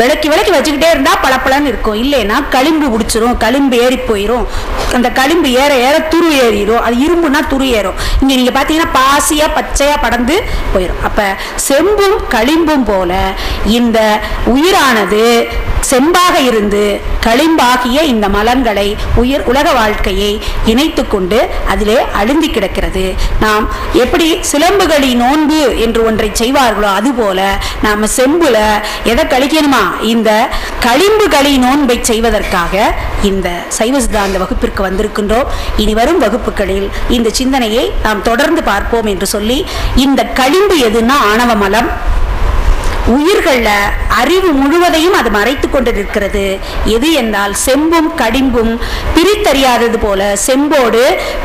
விளக்கி விளக்கி வச்சுக்கிட்டே இருந்தா பளபளன்னு இருக்கும். இல்லைன்னா களிம்பு பிடிச்சிரும் களிம்பு ஏறி போயிடும் அந்த களிம்பு ஏற ஏற துரு ஏறிடும் அது இரும்புனா துரு ஏறும். இங்க நீங்க பாத்தீங்கன்னா பாசியா பச்சையா படந்து போயிடும் அப்ப செம்பும் களிம்பும் போல இந்த உயிரானது செம்பாக இருந்து களிம்பாகிய இந்த மலன்களை உயிர் உலக வாழ்க்கையை இணைத்து கொண்டு அதிலே அழுந்தி கிடக்கிறது. நாம் எப்படி சிலம்புகளின் நோன்பு என்று ஒன்றை செய்வார்களோ அதுபோல நாம செம்புல எதை கழிக்கணுமா? இந்த களிம்பு களி நோன்பை செய்வதற்காக இந்த சைவ சித்தாந்த வகுப்பிற்கு வந்திருக்கின்றோம். இனி வரும் வகுப்புகளில் இந்த சிந்தனையை நாம் தொடர்ந்து பார்ப்போம் என்று சொல்லி இந்த களிம்பு எதுன்னா ஆணவ மலம். உயிர்கள்ல அறிவு முழுவதையும் அது மறைத்து கொண்டிருக்கிறது. எது என்றால் செம்பும் கடிம்பும் பிரித்தறியாதது போல செம்போடு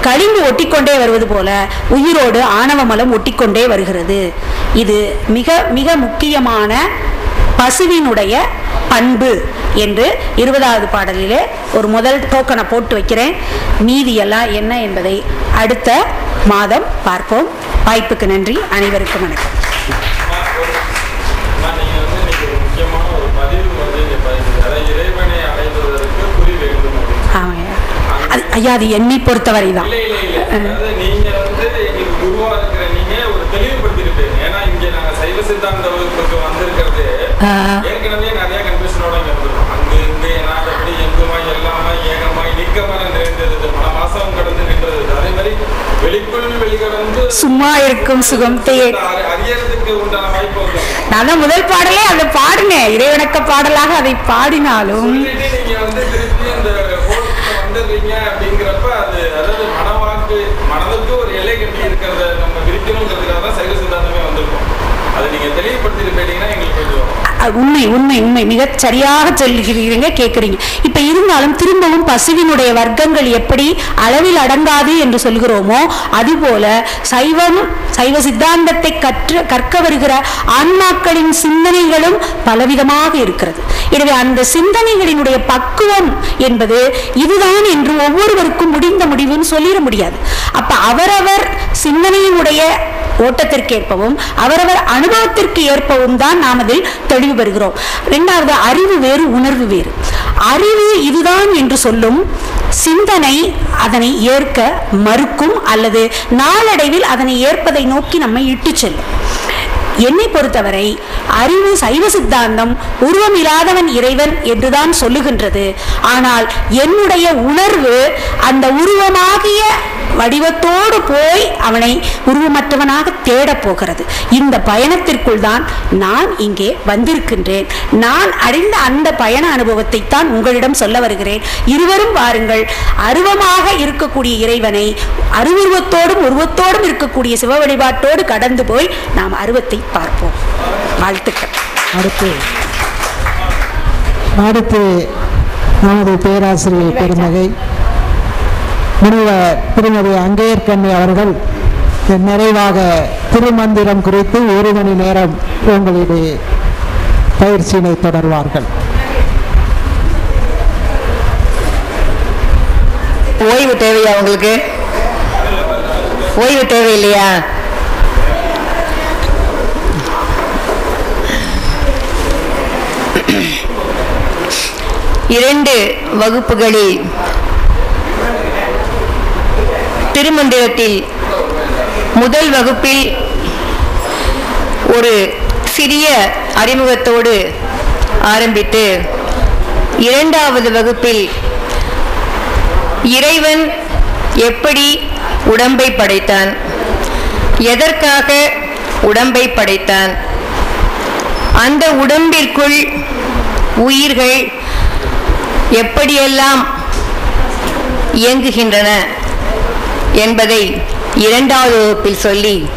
களிம்பு ஒட்டிக்கொண்டே வருவது போல உயிரோடு ஆணவ மலம் ஒட்டிக்கொண்டே வருகிறது. இது மிக மிக முக்கியமான பசுவினுடைய பண்பு என்று இருபதாவது பாடலிலே ஒரு முதல் டோக்கனை போட்டு வைக்கிறேன். மீதியெல்லாம் என்ன என்பதை அடுத்த மாதம் பார்ப்போம். வாய்ப்புக்கு நன்றி. அனைவருக்கும் வணக்கம். ஐயா அது என்னை பொறுத்தவரை தான் சித்தாந்த வகுப்புக்கு ஏற்கனவே நிறைய கன்ஃபியூஷனோட இங்க வந்திருக்கோம் அங்கு இங்கு என்னாதபடி எங்குமாய் எல்லாமாய் ஏகமாய் நிக்கமான நிறைந்தது. பல மாசம் கடந்து நின்றது. அதே மாதிரி வெளிக்குள் வெளிக்கடந்து சும்மா இருக்கும் சுகம் அறியறதுக்கு உண்டான வாய்ப்பு நான் முதல் பாடலே அதை பாடினேன். இறைவணக்க பாடலாக அதை பாடினாலும். நீங்க வந்து திருப்பி அந்த கோலத்துக்கு வந்துடுறீங்க அப்படிங்கிறப்ப அது அதாவது மனவாக்கு மனதுக்கு ஒரு எல்லை கட்டி இருக்கிறத நம்ம விரிக்கணுங்கிறதுக்காக தான் சைவ சித்தாந்தமே வந்திருக்கோம் அதை நீங்க தெளிவுபடுத்திட்டு போயிட்டீங்கன்னா எங்களுக்கு கொஞ்சம் அஹ், உண்மை உண்மை உண்மை. மிகச் சரியாக சொல்லுகிறீங்க கேட்குறீங்க இப்ப இருந்தாலும் திரும்பவும் பசுவினுடைய வர்க்கங்கள் எப்படி அளவில் அடங்காது என்று சொல்கிறோமோ அதுபோல சைவம் சைவ சித்தாந்தத்தை கற்று கற்க வருகிற ஆன்மாக்களின் சிந்தனைகளும் பலவிதமாக இருக்கிறது. எனவே அந்த சிந்தனைகளினுடைய பக்குவம் என்பது இதுதான் என்று ஒவ்வொருவருக்கும் முடிந்த முடிவுன்னு சொல்லிட முடியாது. அப்ப அவரவர் சிந்தனையினுடைய ஓட்டத்திற்கு ஏற்பவும் அவரவர் அனுபவத்திற்கு ஏற்பவும் தான் நாம் அதில் தெளிவு பெறுகிறோம். ரெண்டாவது அறிவு வேறு உணர்வு வேறு. அறிவு இதுதான் என்று சொல்லும் சிந்தனை அதனை ஏற்க மறுக்கும் அல்லது நாளடைவில் அதனை ஏற்பதை நோக்கி நம்மை இட்டு செல்லும். என்னை பொறுத்தவரை அறிவு சைவ சித்தாந்தம் உருவம் இல்லாதவன் இறைவன் என்றுதான் சொல்லுகின்றது. ஆனால் என்னுடைய உணர்வு அந்த உருவமாகிய வடிவத்தோடு போய் அவனை உருவமற்றவனாக தேடப் போகிறது. இந்த பயணத்திற்குள் தான் நான் இங்கே வந்திருக்கின்றேன். நான் அடைந்த அந்த பயண அனுபவத்தை தான் உங்களிடம் சொல்ல வருகிறேன். இருவரும் வாருங்கள். அருவமாக இருக்கக்கூடிய இறைவனை அருவுருவத்தோடும் உருவத்தோடும் இருக்கக்கூடிய சிவ வழிபாட்டோடு கடந்து போய் நாம் அருவத்தை பார்ப்போம். வாழ்த்துக்கள். அடுத்து அடுத்து நமது பேராசிரியர் பெருமகை முனிவர் திருமதி அங்கேயர்கண்ணி அவர்கள் நிறைவாக திருமந்திரம் குறித்து ஒரு மணி நேரம் உங்களுடைய பயிற்சியினை தொடர்வார்கள். ஓய்வு தேவையா உங்களுக்கு? ஓய்வு தேவையில்லையா? இரண்டு வகுப்புகளில் திருமந்திரத்தில் முதல் வகுப்பில் ஒரு சிறிய அறிமுகத்தோடு ஆரம்பித்து இரண்டாவது வகுப்பில் இறைவன் எப்படி உடம்பை படைத்தான் எதற்காக உடம்பை படைத்தான் அந்த உடம்பிற்குள் உயிர்கள் எப்படியெல்லாம் இயங்குகின்றன என்பதை இரண்டாவது வகுப்பில் சொல்லி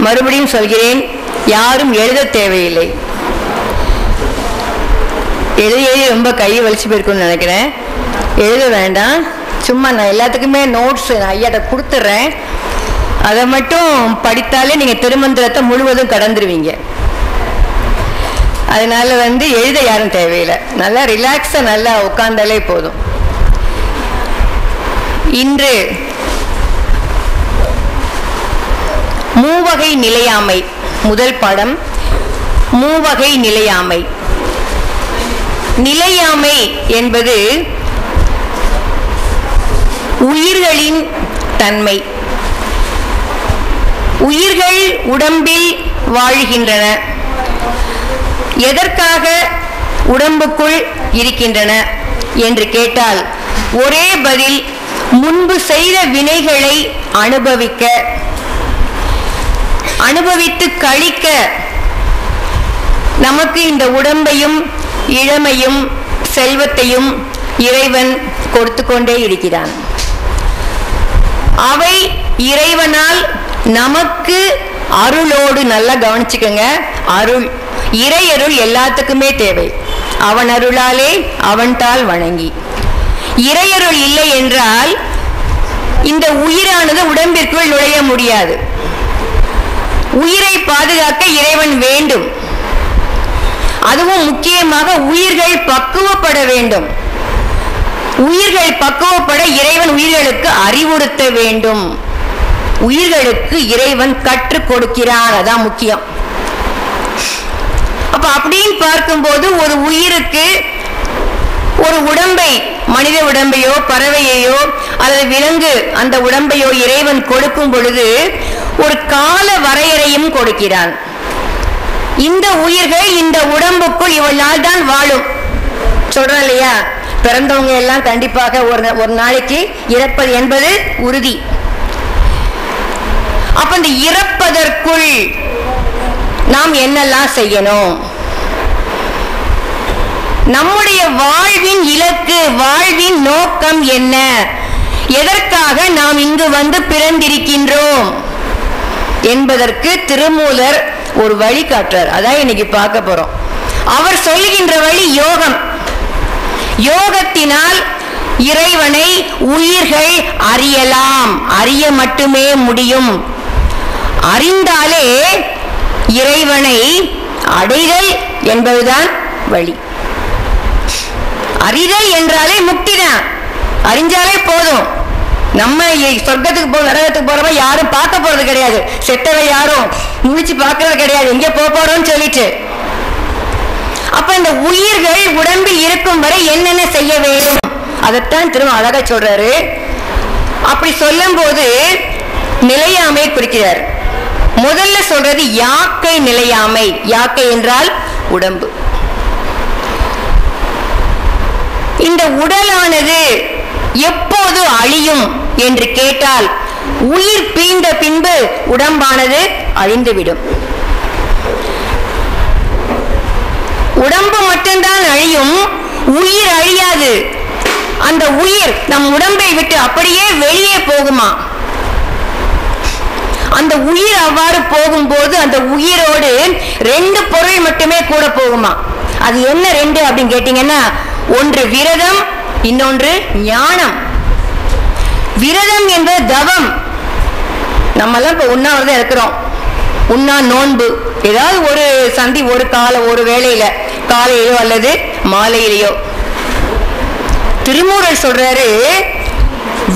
மறுபடியும் சொல்கிறேன் யாரும் எழுத தேவையில்லை. எழுதி எழுதி ரொம்ப கையை வலிச்சு போயிருக்கும்னு நினைக்கிறேன். எழுத வேண்டாம். சும்மா நான் எல்லாத்துக்குமே நோட்ஸ் நான் ஐயாட்ட கொடுத்துட்றேன். அதை மட்டும் படித்தாலே நீங்கள் திருமந்திரத்தை முழுவதும் கடந்துருவீங்க. அதனால் வந்து எழுத யாரும் தேவையில்லை. நல்லா ரிலாக்ஸாக நல்லா உட்காந்தாலே போதும். இன்று மூவகை நிலையாமை முதல் பாடம் மூவகை நிலையாமை. நிலையாமை என்பது உயிர்களின் தன்மை. உயிர்கள் உடம்பில் வாழ்கின்றன. எதற்காக உடம்புக்குள் இருக்கின்றன என்று கேட்டால் ஒரே பதில் முன்பு செய்த வினைகளை அனுபவிக்க அனுபவித்து கழிக்க நமக்கு இந்த உடம்பையும் இளமையும் செல்வத்தையும் இறைவன் கொடுத்து கொண்டே இருக்கிறான். அவை இறைவனால் நமக்கு அருளோடு நல்லா கவனிச்சுக்கோங்க. அருள் இறையருள் எல்லாத்துக்குமே தேவை. அவன் அருளாலே அவன்தால் வணங்கி. இறையருள் இல்லை என்றால் இந்த உயிரானது உடம்பிற்குள் நுழைய முடியாது. உயிரை பாதுகாக்க இறைவன் வேண்டும். அதுவும் முக்கியமாக உயிர்கள் பக்குவப்பட வேண்டும். உயிர்கள் பக்குவப்பட இறைவன் உயிர்களுக்கு அறிவுறுத்த வேண்டும். உயிர்களுக்கு இறைவன் கற்றுக் கொடுக்கிறான் அதான் முக்கியம். அப்ப அப்படின்னு பார்க்கும்போது ஒரு உயிருக்கு ஒரு உடம்பை மனித உடம்பையோ பறவையையோ அல்லது விலங்கு அந்த உடம்பையோ இறைவன் கொடுக்கும் பொழுது ஒரு கால வரையறையும் கொடுக்கிறான். இந்த உயிர்கள் இந்த உடம்புக்குள் இவள் நாள் தான் வாழும். சொல்றோம் இல்லையா? பிறந்தவங்க எல்லாம் கண்டிப்பாக ஒரு ஒரு நாளைக்கு இறப்பது என்பது உறுதி. அப்ப இந்த இறப்பதற்குள் நாம் என்னெல்லாம் செய்யணும்? நம்முடைய வாழ்வின் இலக்கு வாழ்வின் நோக்கம் என்ன? எதற்காக நாம் இங்கு வந்து பிறந்திருக்கின்றோம்? என்பதற்கு திருமூலர் ஒரு வழி காட்டுறார். அதான் இன்னைக்கு பார்க்க போறோம். அவர் சொல்கின்ற வழி யோகம். யோகத்தினால் இறைவனை உயிர்கள் அறியலாம். அறிய மட்டுமே முடியும். அறிந்தாலே இறைவனை அடைதல் என்பதுதான் வழி. அறிதல் என்றாலே முக்தி தான் அறிஞ்சாலே போதும். நம்ம சொர்க்கத்துக்கு போ நரகத்துக்கு போறவங்க யாரும் பார்க்க போறது கிடையாது. செத்தவை யாரும் முழிச்சு பார்க்கறது கிடையாது. எங்க போக போறோம்னு சொல்லிட்டு. அப்ப இந்த உயிர்கள் உடம்பில் இருக்கும் வரை என்னென்ன செய்ய வேண்டும்? அதைத்தான் திரும்ப அழகா சொல்றாரு. அப்படி சொல்லும் போது நிலையாமை குறிக்கிறார். முதல்ல சொல்றது யாக்கை நிலையாமை. யாக்கை என்றால் உடம்பு. இந்த உடலானது எப்போது அழியும் என்று கேட்டால் உயிர் பீந்த பின்பு உடம்பானது அழிந்துவிடும். உடம்பு மட்டும்தான் அழியும் உயிர் அழியாது. அந்த உயிர் நம் உடம்பை விட்டு அப்படியே வெளியே போகுமா? அந்த உயிர் அவ்வாறு போகும்போது அந்த உயிரோடு ரெண்டு பொருள் மட்டுமே கூட போகுமா? அது என்ன ரெண்டு அப்படின்னு கேட்டீங்கன்னா ஒன்று விரதம் இன்னொன்று ஞானம். விரதம் என்பது தவம். நம்மெல்லாம் இப்ப உண்ணாவிரதம் இருக்கிறோம். உண்ணா நோன்பு. ஏதாவது ஒரு சந்தி ஒரு கால ஒரு வேளையில காலையிலோ அல்லது மாலையிலேயோ. திருமூரர் சொல்றாரு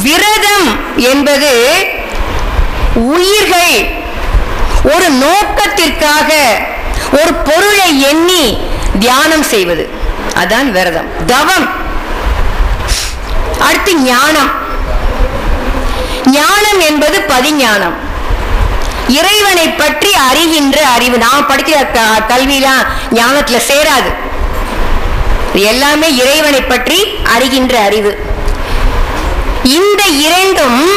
விரதம் என்பது உயிர்கள் ஒரு நோக்கத்திற்காக ஒரு பொருளை எண்ணி தியானம் செய்வது. அதான் விரதம். தவம். அடுத்து ஞானம். ஞானம் என்பது பதிஞானம். இறைவனை பற்றி அறிகின்ற அறிவு. நாம் படிக்கிற க- ஞானத்துல சேராது. எல்லாமே இறைவனை பற்றி அறிகின்ற அறிவு. இந்த இரண்டும்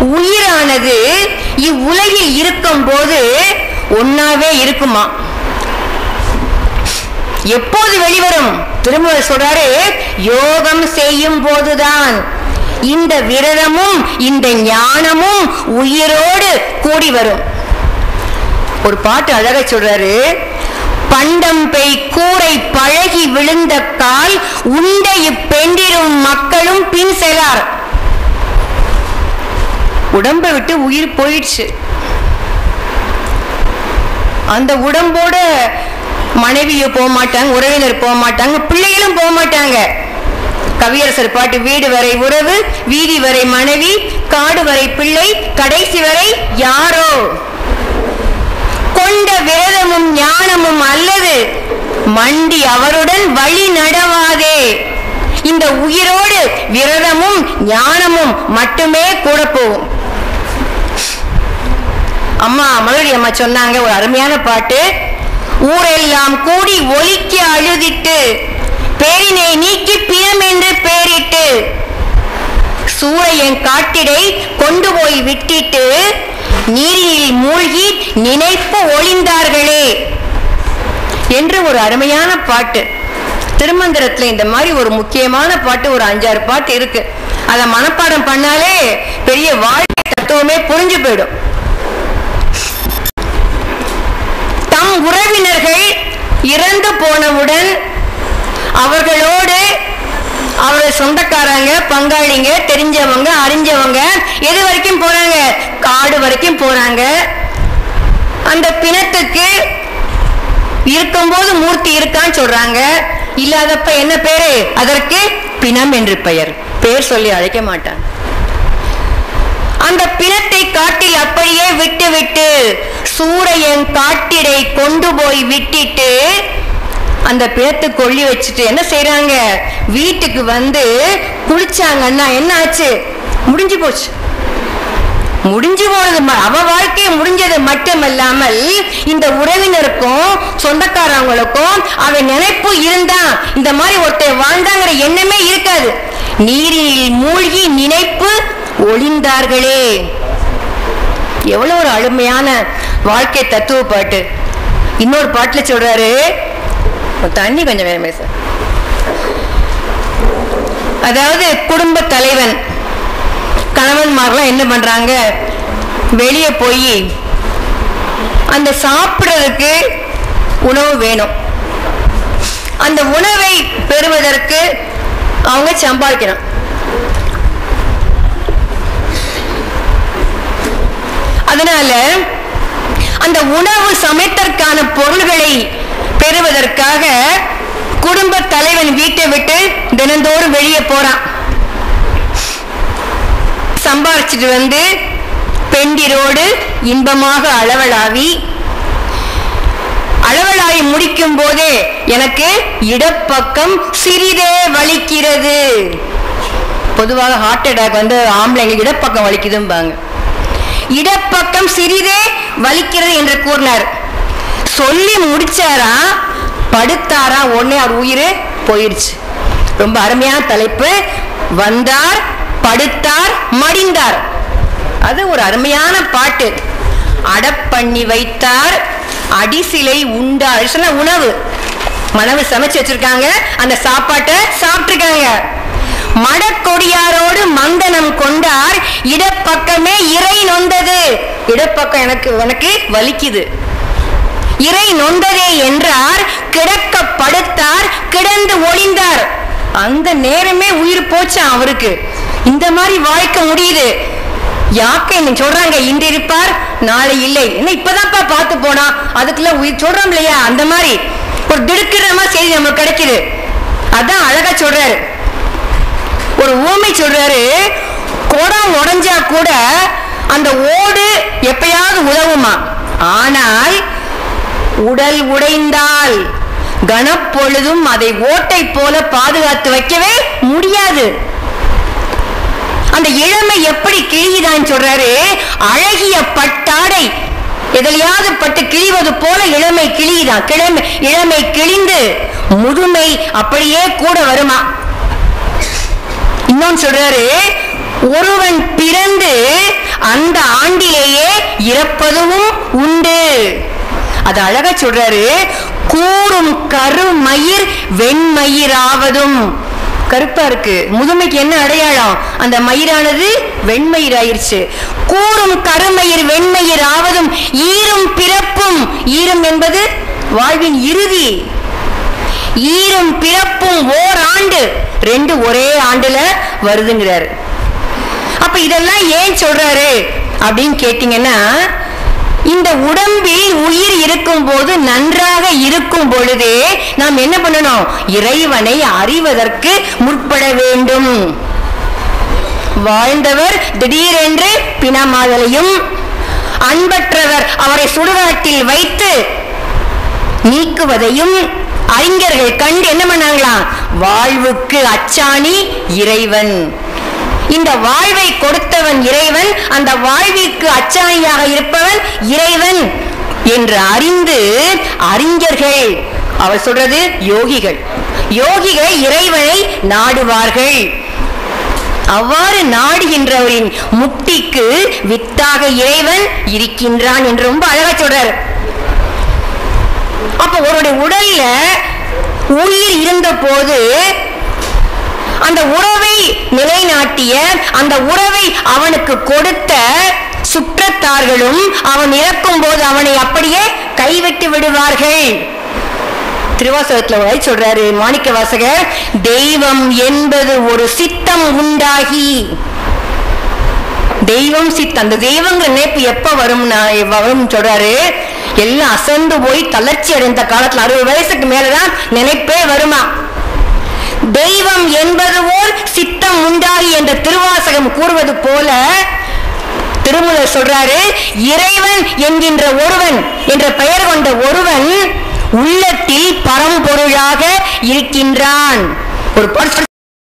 உயிரானது இவ்வுலகில் இருக்கும் போது ஒன்னாவே இருக்குமா? எப்போது வெளிவரும்? திரும்ப சொல்றாரு யோகம் செய்யும் போதுதான். இந்த விரதமும் இந்த ஞானமும் உயிரோடு கூடி வரும். ஒரு பாட்டு அழக சொல்றாரு பண்டம் பெய் கூரை பழகி விழுந்த கால் உண்ட இப்பெண்டிரும் மக்களும் பின் செலார். உடம்பை விட்டு உயிர் போயிடுச்சு. அந்த உடம்போட மனைவியோ போக மாட்டாங்க உறவினர் போக மாட்டாங்க பிள்ளைகளும் போக மாட்டாங்க கவியரசர் பாட்டு வீடு வரை உறவு வீதி வரை மனைவி காடு வரை பிள்ளை கடைசி வரை யாரோ? கொண்ட விரதமும் ஞானமும் அல்லது மண்டி அவருடன் வழி நடவாதே. இந்த உயிரோடு விரதமும் ஞானமும் மட்டுமே கூட போகும். அம்மா மலரி அம்மா சொன்னாங்க ஒரு அருமையான பாட்டு. ஊரெல்லாம் கூடி ஒலிக்கி அழுதிட்டு பேரினை நீக்கி பிணம் என்று பேரிட்டு சூரையன் காட்டிடை கொண்டு போய் விட்டிட்டு நீரில் மூழ்கி நினைப்பு ஒளிந்தார்களே என்று ஒரு அருமையான பாட்டு. திருமந்திரத்துல இந்த மாதிரி ஒரு முக்கியமான பாட்டு ஒரு அஞ்சாறு பாட்டு இருக்கு. அதை மனப்பாடம் பண்ணாலே பெரிய வாழ்க்கை தத்துவமே புரிஞ்சு போயிடும். உறவினர்கள் இறந்து போனவுடன் அவர்களோடு அவர் சொந்தக்காரங்க பங்காளிங்க தெரிஞ்சவங்க அறிஞ்சவங்க எது வரைக்கும் போறாங்க? காடு வரைக்கும் போறாங்க. அந்த பிணத்துக்கு இருக்கும்போது மூர்த்தி இருக்கான்னு சொல்றாங்க. இல்லாதப்ப என்ன பேரு? அதற்கு பிணம் என்று பெயர். பேர் சொல்லி அழைக்க மாட்டான் அந்த பிணத்தை காட்டில் அப்படியே விட்டு விட்டு சூரையன் காட்டிடை கொண்டு போய் விட்டுட்டு அந்த பிணத்தை கொள்ளி வச்சுட்டு என்ன செய்யறாங்க வீட்டுக்கு வந்து குளிச்சாங்கன்னா என்ன ஆச்சு? முடிஞ்சு போச்சு. முடிஞ்சு போனது ம- அவ வாழ்க்கையை முடிஞ்சது மட்டுமல்லாமல் இந்த உறவினருக்கும் சொந்தக்காரவங்களுக்கும் அவன் நினைப்பு இருந்தா இந்த மாதிரி ஒருத்தர் வாழ்ந்தாங்கிற எண்ணமே இருக்காது. நீரில் மூழ்கி நினைப்பு ஒளிந்தார்களே. எவ்வளவு ஒரு அருமையான வாழ்க்கை தத்துவ பாட்டு இன்னொரு பாட்டுல சொல்றாரு. தண்ணி கொஞ்சம் வேணுமே சார் அதாவது குடும்ப தலைவன் கணவன்மாரெல்லாம் என்ன பண்றாங்க? வெளியே போய் அந்த சாப்பிடுறதுக்கு உணவு வேணும். அந்த உணவை பெறுவதற்கு அவங்க சம்பாதிக்கணும். அதனால அந்த உணவு சமைத்தற்கான பொருள்களை பெறுவதற்காக குடும்ப தலைவன் வீட்டை விட்டு தினந்தோறும் வெளியே போறான். சம்பாரிச்சிட்டு வந்து பெண்டிரோடு இன்பமாக அளவலாவி அளவலாய் முடிக்கும் போதே எனக்கு இடப்பக்கம் சிறிதே வலிக்கிறது. பொதுவாக ஹார்ட் அட்டாக் வந்து ஆம்பளைங்க இடப்பக்கம் வலிக்குதும்பாங்க. இடப்பக்கம் சிறிதே வலிக்கிறது என்று கூறினார். சொல்லி முடிச்சாரா? படுத்தாரா? உடனே அவர் உயிர் போயிடுச்சு. ரொம்ப அருமையான தலைப்பு. வந்தார் படுத்தார் மடிந்தார். அது ஒரு அருமையான பாட்டு. அடப்பண்ணி வைத்தார் அடிசிலை உண்டார். உணவு. மனவு சமைச்சு வச்சிருக்காங்க. அந்த சாப்பாட்டை சாப்பிட்டுருக்காங்க. மடக்கொடியாரோடு மந்தனம் கொண்டார். இடப்பக்கமே இறை நொந்தது. இடப்பக்கம் எனக்கு உனக்கு வலிக்குது. இறை நொந்ததே என்றார். கிடக்க படுத்தார். கிடந்து ஒளிந்தார். அந்த நேரமே உயிர் போச்சான் அவருக்கு. இந்த மாதிரி வாழ்க்க முடியுது. யாக்கை நீ சொல்றாங்க இன்று இருப்பார் நாளை இல்லை. என்ன இப்பதான்ப்பா பார்த்து போனா? அதுக்குள்ள உயிர் சொல்றோம் இல்லையா? அந்த மாதிரி. ஒரு திடுக்கிடமா செய்தி நம்மளுக்கு கிடைக்குது. அதான் அழகா சொல்றாரு. ஒரு ஊமை சொல்றாரு குடம் உடைஞ்சா கூட அந்த ஓடு எப்பயாவது உதவுமா? ஆனால் உடல் உடைந்தால் கனப்பொழுதும் அதை ஓட்டை போல பாதுகாத்து வைக்கவே முடியாது. அந்த இளமை எப்படி கிழியுதான்னு சொல்றாரு அழகிய பட்டாடை. எதிலையாவது பட்டு கிழிவது போல இளமை கிழியுதான். கிழமை இளமை கிழிந்து முதுமை அப்படியே கூட வருமா? இன்னொன்னு சொல்றாரு ஒருவன் பிறந்து அந்த ஆண்டிலேயே இறப்பதும் உண்டு. அது அழகா சொல்றாரு கூறும் கருமயிர் வெண்மயிராவதும். கருப்பா இருக்கு. முதுமைக்கு என்ன அடையாளம்? அந்த மயிரானது வெண்மயிர் ஆயிடுச்சு கூறும் கருமயிர் வெண்மயிர் ஆவதும் ஈரும் பிறப்பும். ஈரம் என்பது வாழ்வின் இறுதி. ஈரும் பிறப்பும் ஓர் ஆண்டு. ரெண்டு ஒரே ஆண்டுல வருதுங்கிறாரு. அப்ப இதெல்லாம் ஏன் சொல்றாரு? அப்படின்னு கேட்டீங்கன்னா இந்த உடம்பில் உயிர் இருக்கும் போது நன்றாக இருக்கும் பொழுதே நாம் என்ன பண்ணணும்? இறைவனை அறிவதற்கு முற்பட வேண்டும். வாழ்ந்தவர் திடீரென்று பிணமாதலையும் அன்பற்றவர் அவரை சுடுகாட்டில் வைத்து நீக்குவதையும் அறிஞர்கள் கண்டு என்ன பண்ணாங்களாம் வாழ்வுக்கு அச்சாணி இறைவன். இந்த வாழ்வை கொடுத்தவன் இறைவன் அந்த வாழ்விற்கு அச்சாணியாக இருப்பவன் இறைவன் என்று அறிந்து அறிஞர்கள். அவர் சொல்றது யோகிகள். யோகிகள் இறைவனை நாடுவார்கள். அவ்வாறு நாடுகின்றவரின் முக்திக்கு வித்தாக இறைவன் இருக்கின்றான் என்று ரொம்ப அழகா சொல்றாரு. அப்ப ஒருடைய உடல்ல உயிர் இருந்த போது அந்த உறவை நிலைநாட்டிய அந்த உறவை அவனுக்கு கொடுத்த சுற்றத்தார்களும் அவன் இறக்கும் போது அவனை அப்படியே கைவிட்டு விடுவார்கள். திருவாசகத்துல வாய் சொல்றாரு மாணிக்க வாசகர் தெய்வம் என்பது ஒரு சித்தம் உண்டாகி. தெய்வம் சித்தம் அந்த தெய்வங்கிற நினைப்பு எப்ப வரும் வரும் சொல்றாரு எல்லாம் அசந்து போய் தளர்ச்சி அடைந்த காலத்துல அறுபது வயசுக்கு மேலதான் நினைப்பே வருமா? தெய்வம் என்பது போல் சித்தம் உண்டாகி என்ற திருவாசகம் கூறுவது போல திருமூலர் சொல்றாரு இறைவன் என்கின்ற ஒருவன் என்ற பெயர் கொண்ட ஒருவன் உள்ளத்தில் பரம்பொருளாக இருக்கின்றான். ஒரு